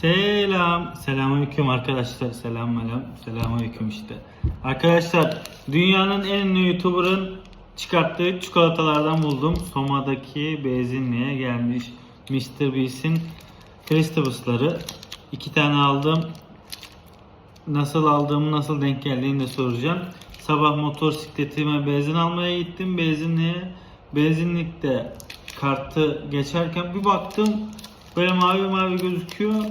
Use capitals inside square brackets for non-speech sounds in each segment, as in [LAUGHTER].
Selam. Selamünaleyküm arkadaşlar. Selam selam. Selamünaleyküm işte. Arkadaşlar dünyanın en ünlü YouTuber'ın çıkarttığı çikolatalardan buldum. Soma'daki benzinliğe gelmiş Mr. Beast'in Festivus'ları. İki tane aldım. Nasıl aldığımı nasıl denk geldiğini de soracağım. Sabah motosikletime benzin almaya gittim benzinliğe. Benzinlikte kartı geçerken bir baktım böyle mavi mavi gözüküyor.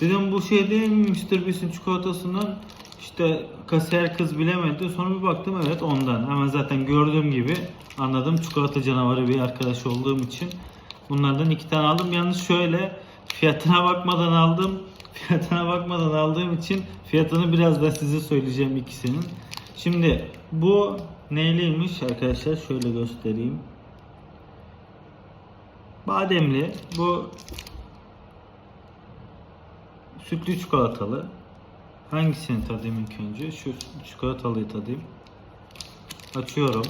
Dedim bu şey değil mi Mr. Beast'in çikolatasından? İşte kasiyer kız bilemedi. Sonra bir baktım evet ondan. Hemen zaten gördüğüm gibi anladım. Çikolata canavarı bir arkadaş olduğum için. Bunlardan iki tane aldım. Yalnız şöyle fiyatına bakmadan aldım. [LAUGHS] Fiyatına bakmadan aldığım için fiyatını biraz da size söyleyeceğim ikisinin. Şimdi bu neyliymiş arkadaşlar? Şöyle göstereyim. Bademli. Bu sütlü çikolatalı. Hangisini tadayım ilk önce? Şu çikolatalıyı tadayım. Açıyorum.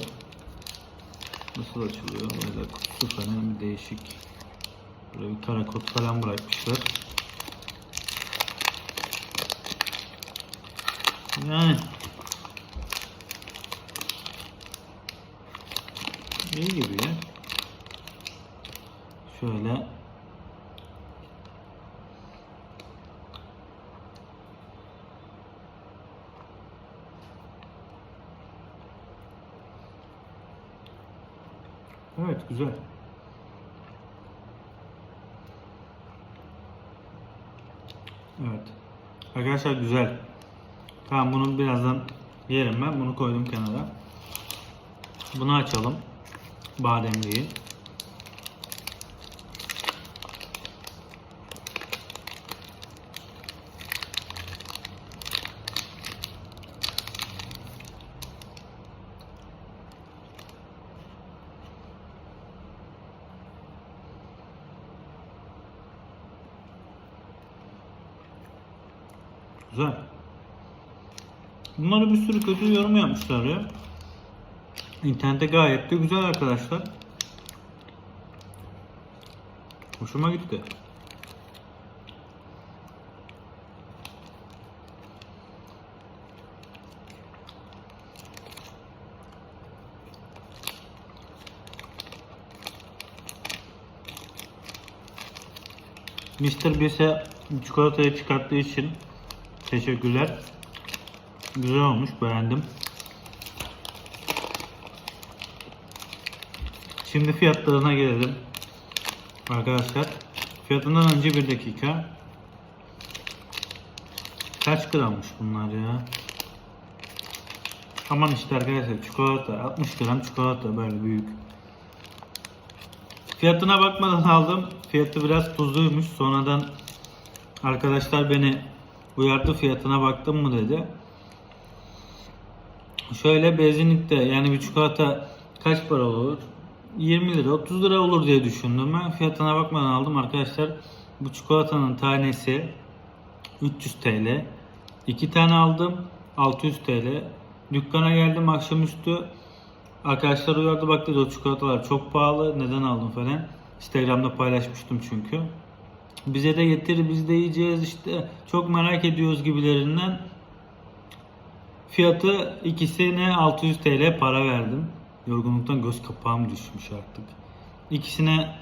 Nasıl açılıyor? Böyle kutusu falan bir değişik. Böyle bir kara kod falan bırakmışlar. Yani iyi gibi ya. Şöyle Evet güzel. Evet. Arkadaşlar güzel. Tamam bunu birazdan yerim ben. Bunu koydum kenara. Bunu açalım. Bademliği. Güzel. Bunlara bir sürü kötü yorum yapmışlar ya. İnternette gayet de güzel arkadaşlar. Hoşuma gitti. Mr. Beast'e çikolatayı çıkarttığı için teşekkürler. Güzel olmuş, beğendim. Şimdi fiyatlarına gelelim. Arkadaşlar, fiyatından önce bir dakika. Kaç grammış bunlar ya? Aman işte arkadaşlar çikolata 60 gram çikolata böyle büyük. Fiyatına bakmadan aldım. Fiyatı biraz tuzluymuş. Sonradan arkadaşlar beni uyardı fiyatına baktım mı dedi. Şöyle benzinlikte yani bir çikolata kaç para olur? 20 lira 30 lira olur diye düşündüm ben. Fiyatına bakmadan aldım arkadaşlar. Bu çikolatanın tanesi 300 TL. 2 tane aldım 600 TL. Dükkana geldim akşamüstü. Arkadaşlar uyardı bak dedi o çikolatalar çok pahalı neden aldın falan. Instagram'da paylaşmıştım çünkü. Bize de getir biz de yiyeceğiz işte çok merak ediyoruz gibilerinden. Fiyatı ikisine 600 TL para verdim. Yorgunluktan göz kapağım düşmüş artık. İkisine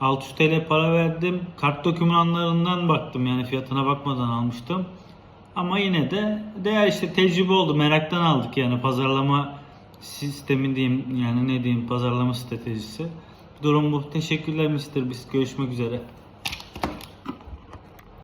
600 TL para verdim. Kart dokümanlarından baktım yani fiyatına bakmadan almıştım. Ama yine de değer işte tecrübe oldu. Meraktan aldık yani pazarlama sistemi diyeyim yani ne diyeyim pazarlama stratejisi. Durum bu. Teşekkürler Mr. Biz görüşmek üzere.